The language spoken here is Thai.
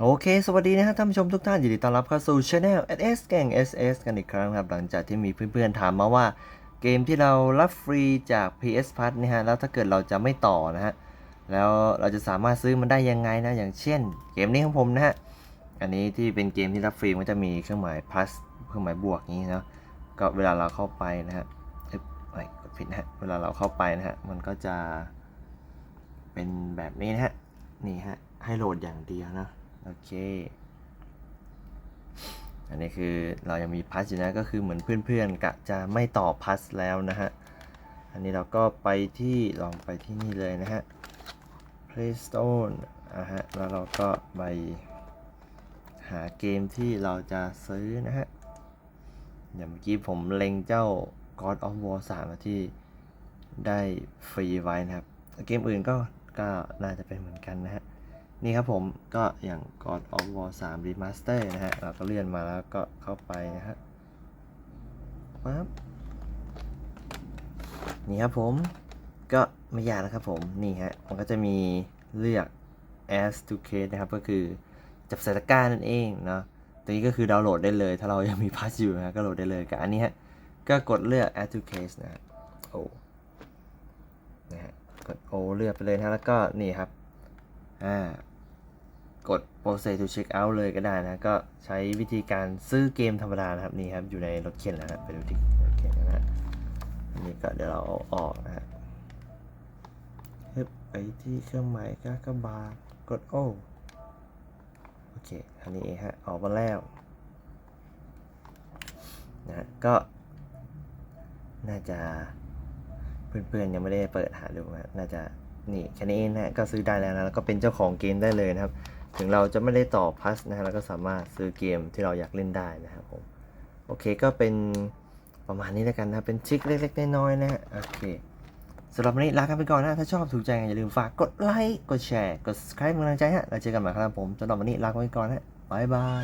โอเค สวัสดีนะครับท่านผู้ชมทุกท่านยินดีต้อนรับเข้าสู่ Channel SS แกง SS กันอีกครั้งครับ หลังจากที่มีเพื่อนๆถามมาว่า เกมที่เรารับฟรีจาก PS Plus นะฮะ แล้วถ้าเกิดเราจะไม่ต่อนะฮะ แล้วเราจะสามารถซื้อมันได้ยังไงนะ อย่างเช่น เกมนี้ของผมนะฮะ อันนี้ที่เป็นเกมที่รับฟรีมันจะมีเครื่องหมาย plus เครื่องหมายบวกนี้เนาะ ก็เวลาเราเข้าไปนะฮะเอ้ยไม่กดผิดนะฮะ เวลาเราเข้าไปนะฮะ มันก็จะเป็นแบบนี้นะฮะ นี่ฮะ ให้โหลดอย่างเดียวนะ โอเค อันนี้คือเรายังมีพัสอยู่นะก็คือเหมือนเพื่อนๆกะจะไม่ต่อพัสแล้วนะฮะ อันนี้เราก็ไปที่ลองไปที่นี่เลยนะฮะ Playstone อะฮะ แล้วเราก็ไปหาเกมที่เราจะซื้อนะฮะ อย่างเมื่อกี้ผมเล็งเจ้า God of War 3มาที่ได้ฟรีไว้นะครับ เกมอื่นก็ก็น่าจะเป็นเหมือนกันนะฮะ นี่ครับผมก็อย่าง God of War 3 Remaster นะฮะ เราก็เลื่อนมาแล้วก็เข้าไปนะฮะปั๊บนี่ครับผมก็ไม่ยากนะครับผม นี่ฮะ มันก็จะมีเลือก as to case นะครับ ก็คือจับใส่ตะกร้านั่นเองเนาะตัวนี้ก็คือดาวน์โหลดได้เลย ถ้าเรายังมีพัสอยู่นะก็โหลดได้เลยกับอันนี้ฮะ ก็กดเลือก add to case นะฮะโอ้นะฮะ กดโอเลือกไปเลยนะฮะแล้วก็นี่ครับ อ่า กด process to check out เลยก็ได้นะ ก็ใช้วิธีการซื้อเกมธรรมดานะครับ นี่ครับ อยู่ในรถเข็นแล้วนะไปดูที่รถเข็นนะฮะอันนี้ก็เดี๋ยวเราเอาออกนะฮะไปที่เครื่องหมายกากบาทกดโอโอเค อันนี้ฮะ ออกมาแล้วนะฮะก็ น่าจะเพื่อนๆยังไม่ได้เปิดหาดูนะน่าจะนี่แค่นี้เองนะฮะก็ซื้อได้แล้วนะแล้วก็เป็นเจ้าของเกมได้เลยนะครับ ถึงเราจะไม่ได้ต่อพัสนะฮะเราก็สามารถซื้อเกมที่เราอยากเล่นได้นะครับผมโอเคก็เป็นประมาณนี้แล้วกันนะเป็นทริคเล็กๆน้อยๆนะฮะโอเคสำหรับวันนี้ลากันไปก่อนนะ ถ้าชอบถูกใจอย่าลืมฝากกดไลค์กดแชร์กด subscribe เป็นกำลังใจฮะแล้วเจอกันใหม่ครับผมสำหรับวันนี้ลากันไปก่อนฮะบายบาย